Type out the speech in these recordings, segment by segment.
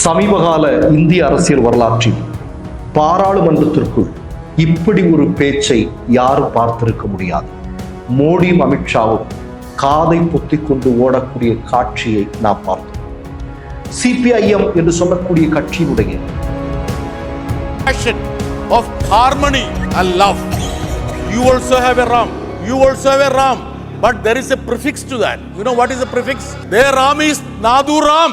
சமீபகால இந்திய அரசியல் வரலாற்றில் பாராளுமன்றத்திற்குள் இப்படி ஒரு பேச்சை யாரும் பார்த்திருக்க முடியாது மோடியும் அமித்ஷாவும் காதை பொத்தி கொண்டு ஓடக்கூடிய காட்சியை நாம் பார்த்தோம் சிபிஐஎம் என்று சொல்லக்கூடிய கட்சியினுடைய of harmony and love. You also have a Ram. You also have a Ram. But there is a prefix to that. You know what is the prefix? Their Ram is Nadu Ram.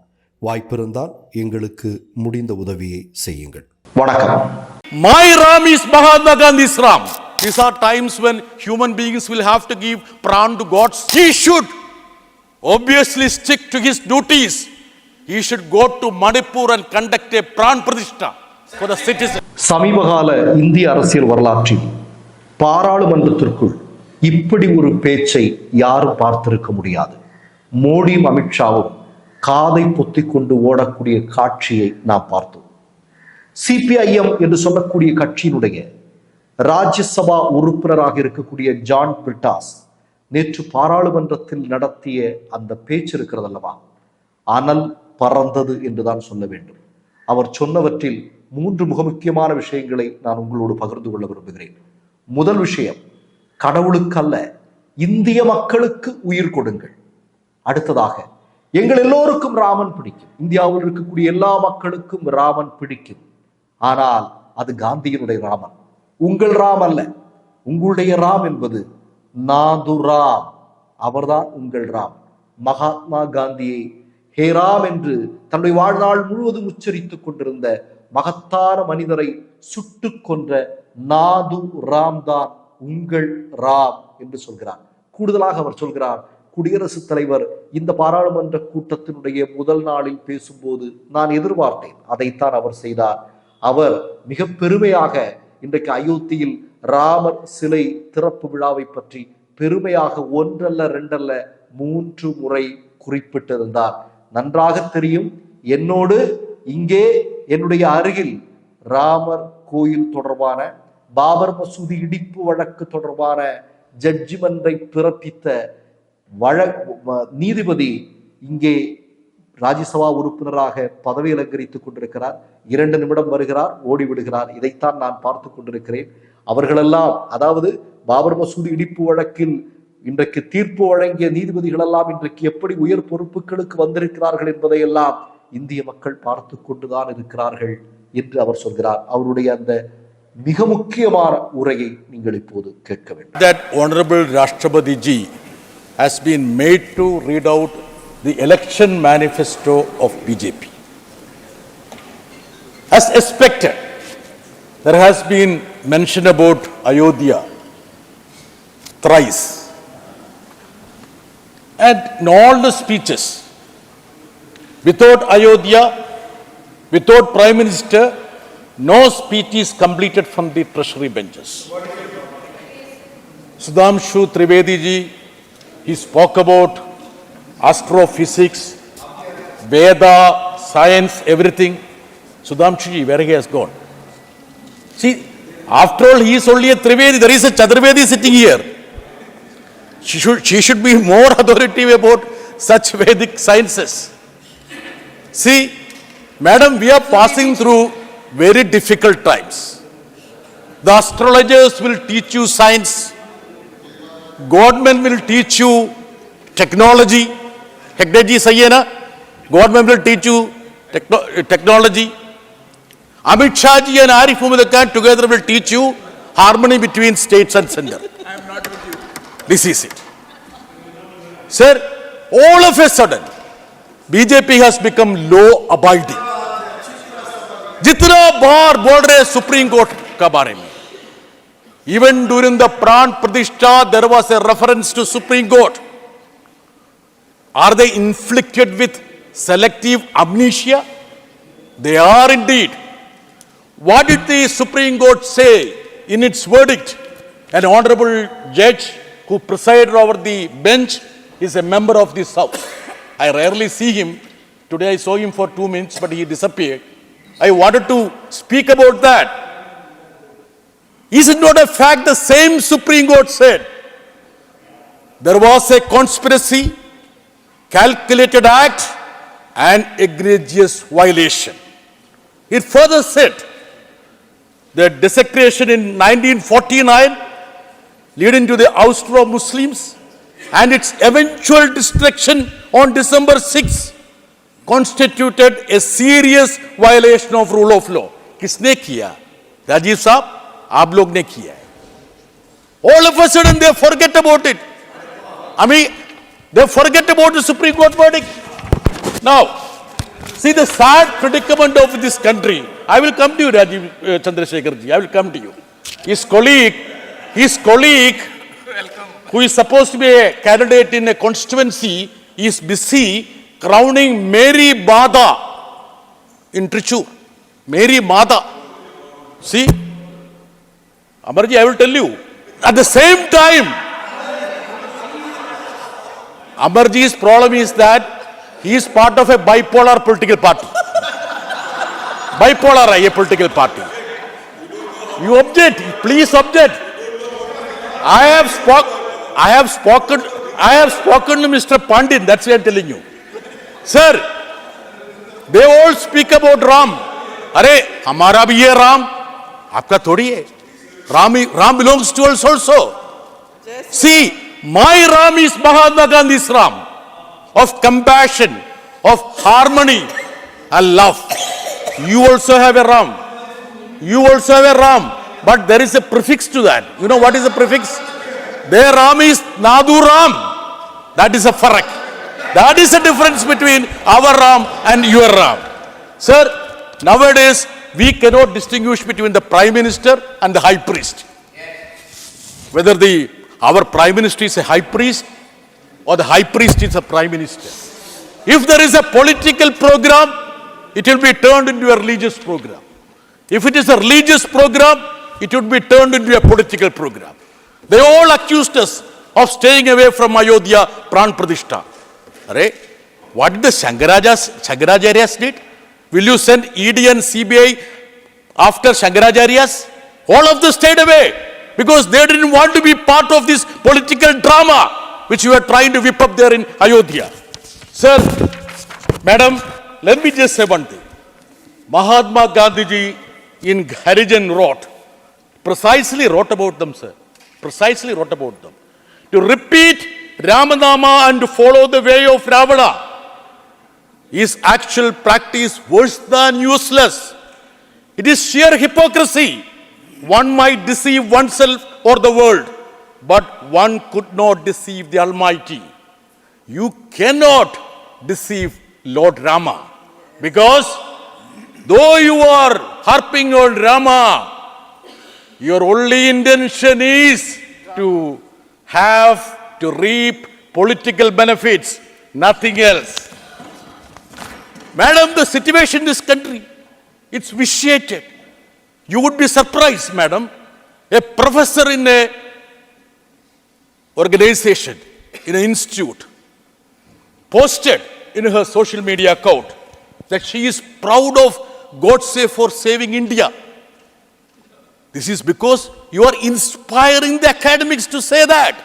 வாய்ப்பிருந்தால் எங்களுக்கு முடிந்த உதவியை செய்யுங்கள் வணக்கம் My Ram is Mahatma Gandhi's Ram. These are times when human beings will have to give pran to gods. He should obviously stick to his duties. He should go to Manipur and conduct a pran pradishta for the citizens. சமீபகால இந்திய அரசியல் வரலாற்றில் பாராளுமன்றத்திற்குள் இப்படி ஒரு பேச்சை யாரும் பார்த்திருக்க முடியாது மோடியும் அமித்ஷாவும் காதை பொத்தி கொண்டு ஓடக்கூடிய காட்சியை நாம் பார்த்தோம். சிபிஐஎம் என்று சொல்லக்கூடிய கட்சியினுடைய ராஜ்யசபா உறுப்பினராக இருக்கக்கூடிய ஜான் பிரிட்டாஸ் நேற்று பாராளுமன்றத்தில் நடத்திய அந்த பேச்சு இருக்கிறது அல்லவா? அனல் பறந்தது என்றுதான் சொல்ல வேண்டும். அவர் சொன்னவற்றில் மூன்று மிக முக்கியமான விஷயங்களை நான் உங்களோடு பகிர்ந்து கொள்ள விரும்புகிறேன். முதல் விஷயம் கடவுளுக்கல்ல இந்திய மக்களுக்கு உயிர் கொடுங்கள். அடுத்ததாக எங்கள் எல்லோருக்கும் ராமன் பிடிக்கும். இந்தியாவில் இருக்கக்கூடிய எல்லா மக்களுக்கும் ராமன் பிடிக்கும். ஆனால் அது காந்தியினுடைய ராமன். உங்கள் ராம் அல்ல. உங்களுடைய ராம் என்பது நாது ராம். அவர்தான் உங்கள் ராம். மகாத்மா காந்தியை ஹே ராம் என்று தன்னுடைய வாழ்நாள் முழுவதும் உச்சரித்துக் கொண்டிருந்த மகத்தான மனிதரை சுட்டுக் கொன்ற நாது ராம் தான் உங்கள் ராம் என்று சொல்கிறார். கூடுதலாக அவர் சொல்கிறார் குடியரசுத் தலைவர் இந்த பாராளுமன்ற கூட்டத்தினுடைய முதல் நாளில் பேசும்போது நான் எதிர்பார்த்தேன். அதைத்தான் அவர் செய்தார். அவர் மிக பெருமையாக இன்றைக்கு அயோத்தியில் ராமர் சிலை திறப்பு விழாவை பற்றி பெருமையாக ஒன்றல்ல ரெண்டல்ல மூன்று முறை குறிப்பிட்டிருந்தார். நன்றாக தெரியும் என்னோடு இங்கே என்னுடைய அருகில் ராமர் கோயில் தொடர்பான பாபர் மசூதி இடிப்பு வழக்கு தொடர்பான ஜட்ஜிமெண்டை பிறப்பித்த வழ நீதிபதி இங்கே ராஜ்யசபா உறுப்பினராக பதவி அலங்கரித்துக் கொண்டிருக்கிறார். இரண்டு நிமிடம் வருகிறார் ஓடிவிடுகிறார். இதைத்தான் நான் பார்த்து கொண்டிருக்கிறேன். அவர்களெல்லாம் அதாவது பாபர் மசூதி இடிப்பு வழக்கில் இன்றைக்கு தீர்ப்பு வழங்கிய நீதிபதிகள் எல்லாம் இன்றைக்கு எப்படி உயர் பொறுப்புகளுக்கு வந்திருக்கிறார்கள் என்பதையெல்லாம் இந்திய மக்கள் பார்த்து கொண்டுதான் இருக்கிறார்கள் என்று அவர் சொல்கிறார். அவருடைய அந்த மிக முக்கியமான உரையை நீங்கள் இப்போது கேட்க வேண்டும். That Honorable Rashtrapati ji has been made to read out the election manifesto of BJP. As expected, there has been mention about Ayodhya thrice. And in all the speeches, without Ayodhya, without Prime Minister, no speech is completed from the treasury benches. Sudhamshu Trivedi ji, he spoke about astrophysics, Veda, science, everything. Sudhamshu ji, where he has gone? See, after all, he is only a Trivedi, there is a Chaturvedi sitting here. She should, she should be more authoritative about such Vedic sciences. See, madam, we are passing through very difficult times. The astrologers will teach you science. Government will teach you technology technology सही है ना government will teach you technology Amit Shah ji and Arif Muhammad Khan together will teach you harmony between states and centre this is it sir all of a sudden BJP has become law abiding जितना बार बोल रहे supreme court के बारे में। Even during the Pran Pradishta, there was a reference to Supreme Court. Are they inflicted with selective amnesia? They are indeed. What did the Supreme Court say in its verdict? An honorable judge who presided over the bench is a member of this house. I rarely see him. Today I saw him for two minutes, but he disappeared. I wanted to speak about that. Is it not a fact the same Supreme Court said there was a conspiracy, calculated act, and egregious violation? It further said the desecration in 1949 leading to the Austro Muslims and its eventual destruction on December 6 constituted a serious violation of rule of law. किसने किया राजीव साहब आप लोग ने किया है। All of sudden they forget about it I mean they forget about the Supreme Court wording now see the sad predicament of this country I will come to you Rajeev Chandrasekhar ji I will come to you is colleague is colleague who is supposed to be a candidate in a constituency is busy crowning मेरी बाधा इन ट्रिचू मेरी माता सी Amarji, I will tell you. At the same time, Amarji's problem is that he is part of a bipolar political party. bipolar a political party. You object, please object. I have spoke, I have spoken, I have spoken to Mr. Pandit, that's why I'm telling you. Sir, they all speak about Ram. अरे हमारा भी ये राम आपका थोड़ी है Ram, Ram belongs to us also. See, my Ram is Mahatma Gandhi's Ram of compassion, of harmony, and love. You also have a Ram. You also have a Ram. But there is a prefix to that. You know what is the prefix? Their Ram is Nadu Ram. That is a farak. That is the difference between our Ram and your Ram. Sir, nowadays we cannot distinguish between the prime minister and the high priest. Whether the our prime minister is a high priest or the high priest is a prime minister. If there is a political program it will be turned into a religious program. If it is a religious program it would be turned into a political program. They all accused us of staying away from ayodhya pran pradishta Array, what did the Shankarajas, did? Will you send ED and CBI after Shankaracharyas? All of them stayed away because they didn't want to be part of this political drama which you are trying to whip up there in Ayodhya. Sir, madam, let me just say one thing. Mahatma Gandhiji in Harijan wrote, precisely wrote about them, sir. Precisely wrote about them. To repeat Ramanama and to follow the way of Ravana is actual practice worse than useless. It is sheer hypocrisy. One might deceive oneself or the world, but one could not deceive the Almighty. You cannot deceive Lord Rama because though you are harping on Rama, your only intention is to have to reap political benefits, nothing else. Madam, the situation in this country, it's vitiated. You would be surprised, madam. A professor in a organization, in an institute, posted in her social media account that she is proud of God save for saving India. This is because you are inspiring the academics to say that.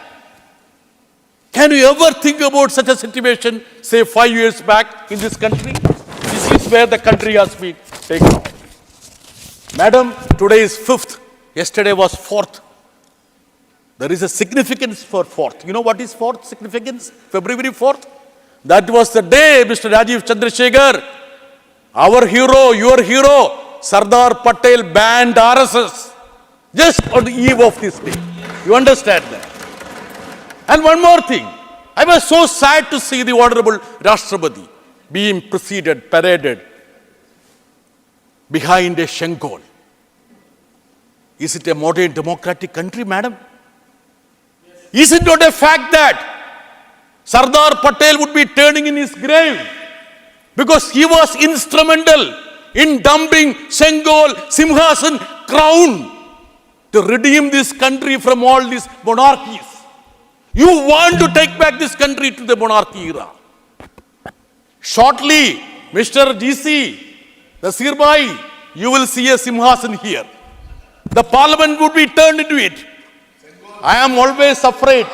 Can you ever think about such a situation, say five years back in this country? Where the country has been taken on. Madam, today is fifth. Yesterday was fourth. There is a significance for fourth. You know what is fourth significance? February 4th? That was the day, Mr. Rajiv Chandrasekhar, our hero, your hero, Sardar Patel banned RSS just on the eve of this day. You understand that? And one more thing. I was so sad to see the Honorable Rashtrapati being preceded, paraded behind a Shankol. Is it a modern democratic country, madam? Is it not a fact that Sardar Patel would be turning in his grave because he was instrumental in dumping Sengol, Simhasan, crown to redeem this country from all these monarchies. You want to take back this country to the monarchy era. Shortly, Mr. GC, the Sirbai, you will see a Simhasan here. The parliament would be turned into it. I am always afraid.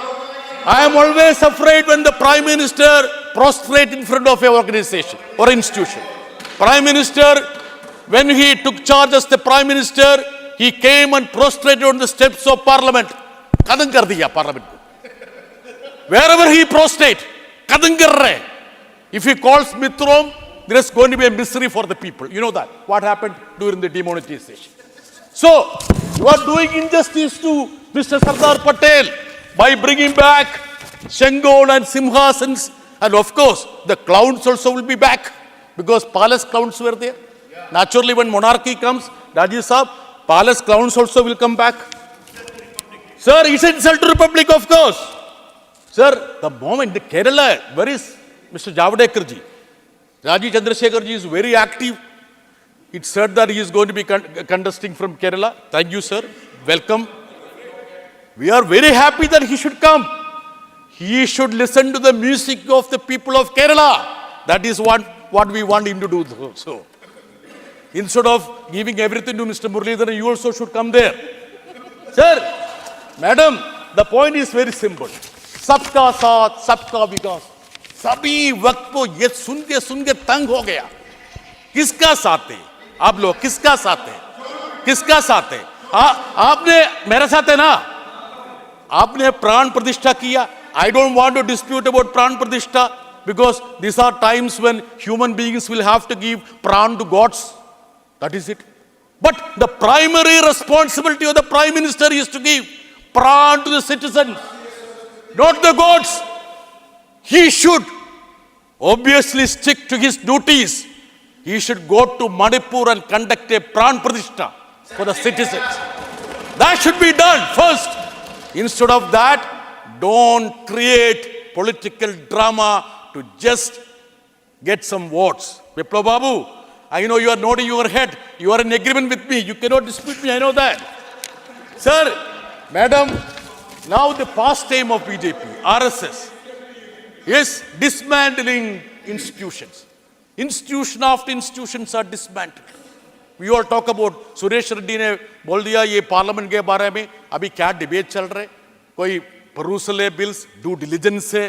I am always afraid when the prime minister prostrate in front of a organization or institution. Prime minister, when he took charge as the prime minister, he came and prostrated on the steps of parliament. Kadam kar diya parliament. Wherever he prostrate, kadam kar. If he calls Mitrom, there is going to be a misery for the people. You know that. What happened during the demonetization. So, you are doing injustice to Mr. Sardar Patel by bringing back Shengol and Simhasans. And of course, the clowns also will be back because palace clowns were there. Naturally, when monarchy comes, Rajiv Saab, palace clowns also will come back. Sir, it's insult to republic, of course. Sir, the moment the Kerala, where is Mr. Javadekarji. Raji Chandrasekharji is very active. It's said that he is going to be con contesting from Kerala. Thank you, sir. Welcome. We are very happy that he should come. He should listen to the music of the people of Kerala. That is what, what we want him to do. So, instead of giving everything to Mr. Murli, then you also should come there. sir, madam, the point is very simple. Sabka Saath, Sabka Vikas. सभी वक्त को ये सुन के सुन के तंग हो गया। किसका साथ है? आप लोग किसका साथ है? किसका साथ है? आ, आपने मेरे साथ है ना? आपने प्राण प्रतिष्ठा किया। I don't want to dispute about pran pratishtha because this are times when human beings will have to give pran to gods that is it but the primary responsibility of the prime minister is to give प्राण to the citizens not the gods. He should obviously stick to his duties. He should go to manipur and conduct a pran pradishta for the citizens. That should be done first. Instead of that don't create political drama to just get some votes. Biplab babu i know you are nodding your head. You are in agreement with me. You cannot dispute me i know that. Sir, Madam, now the pastime of BJP, RSS, is dismantling institutions. Institution after institutions are dismantled. We all talk about Suresh Reddy ने बोल दिया ये parliament के बारे में अभी क्या debate चल रहे कोई परूसल बिल्स डू डिलीजेंस है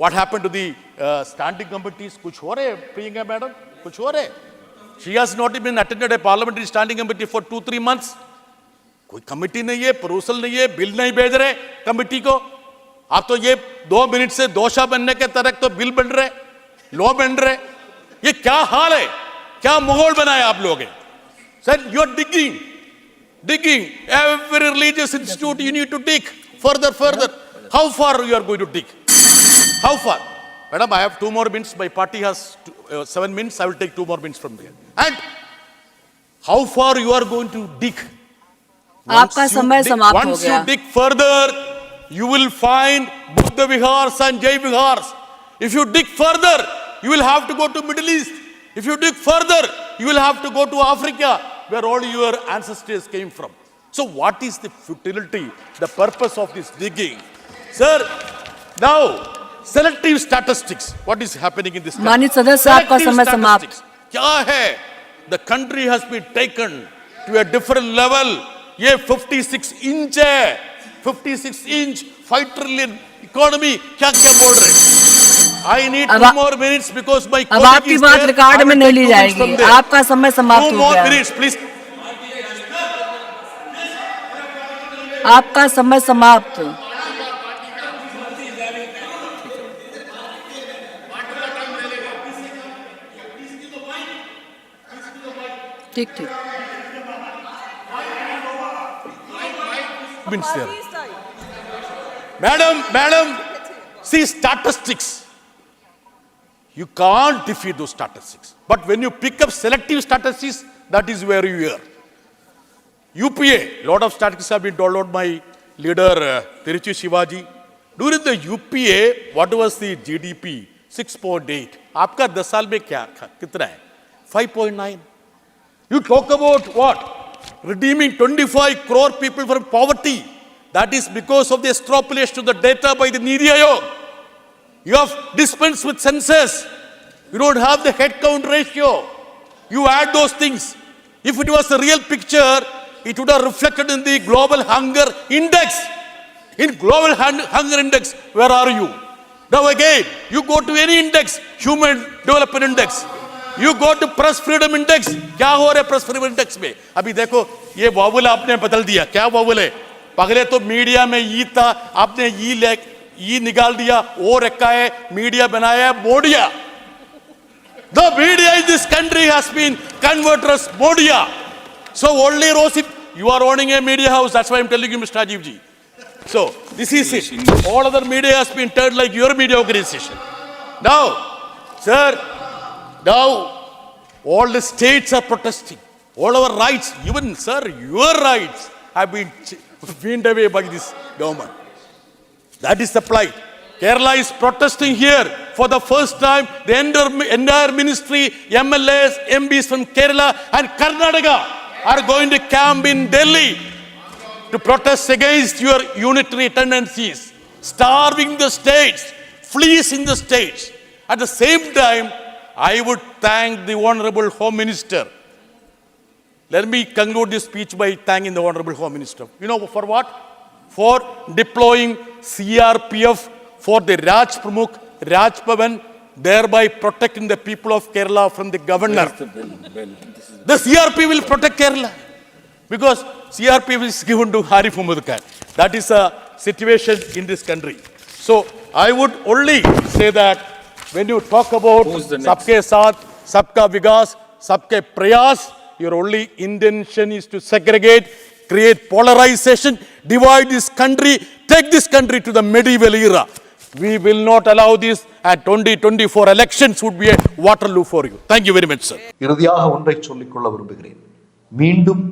what happen to the standing committees कुछ हो रहे प्रियंका मैडम कुछ हो रहे she has not been attended a parliamentary standing committee for two three months कोई कमेटी नहीं है परोसल नहीं है बिल नहीं भेज रहे कमेटी को आप तो ये दो मिनट से दोषा बनने के तरह तो बिल बन रहे लो बन रहे। ये क्या हाल है? क्या माहौल बनाया आप लोग? Sir you are digging digging every religious institute you need to dig further further how far you are going to dig how far madam I have two more minutes my party has seven minutes I will take two more minutes from there and how far you are going to dig आपका समय समाप्त हो गया once you dig further you will find Buddha Vihars and Jai Vihars. If you dig further, you will have to go to Middle East. If you dig further, you will have to go to Africa, where all your ancestors came from. So what is the futility, the purpose of this digging? Sir, now, selective statistics. What is happening in this country? The country has been taken to a different level. Ye 56 inch hai. है 56 inch 5 trillion economy क्या क्या बोल रहे I need two more minutes because my अब आपकी बात record में नहीं ली जाएगी। आपका समय समाप्त हो गया। मिनट्स प्लीज़ आपका समय समाप्त। ठीक ठीक। madam madam see statistics you can't defeat those statistics but when you pick up selective statistics that is where you are UPA, lot of statistics have been told out by leader uh, Tiruchi Shivaji. During the UPA, what was the GDP? 6.8. आपका 10 साल में क्या था? कितना है? 5.9. You talk about what? Redeeming 25 crore people from poverty. That is because of the extrapolation of the data by the Niti Aayog. You have dispensed with census. You don't have the head count ratio. You add those things. If it was a real picture, it would have reflected in the global hunger index. In global hun- hunger index, where are you? Now again, you go to any index, human development index. You go to press freedom index. क्या हो रहा है press freedom index में? अभी देखो ये vowel आपने बदल दिया. क्या वावल है? पहले तो मीडिया में ई था, आपने ई ले, ई निकाल दिया वो रखा है, मीडिया बनाया Bodia. The media in this country has been converters Bodia so only rose you are owning a media house that's why I am telling you mister Rajeev ji so this is it all other media has been turn like your media organisation now sir now all the states are protesting all our rights even sir your rights have been weaned away by this government. That is the plight. Kerala is protesting here for the first time. The entire, ministry, MLAs, MPs from Kerala and Karnataka are going to camp in Delhi to protest against your unitary tendencies, starving the states, fleecing the states. At the same time, I would thank the Honorable Home Minister. Let me conclude this speech by thanking the Honorable Home Minister. You know for what? For deploying CRPF for the Raj Pramukh, Raj Bhavan, thereby protecting the people of Kerala from the governor. The CRP will protect Kerala because CRP is given to Harif Khan. That is a situation in this country. So I would only say that when you talk about Sabke Saath, Sabka Vigas, Sabke Prayas, your only intention is to segregate, create polarization, divide this country, take this country to the medieval era. We will not allow this at 2024 elections would be a Waterloo for you. Thank you very much, sir. இறுதியாக ஒன்றை சொல்லிக்கொள்ள விரும்புகிறேன் மீண்டும்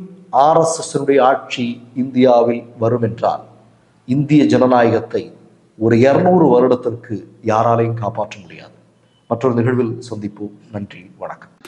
ஆர்எஸ்எஸ்னுடைய ஆட்சி இந்தியாவில் வரும் என்றால் இந்திய ஜனநாயகத்தை ஒரு இருநூறு வருடத்திற்கு யாராலையும் காப்பாற்ற முடியாது மற்றொரு நிகழ்வில் சந்திப்போம் நன்றி வணக்கம்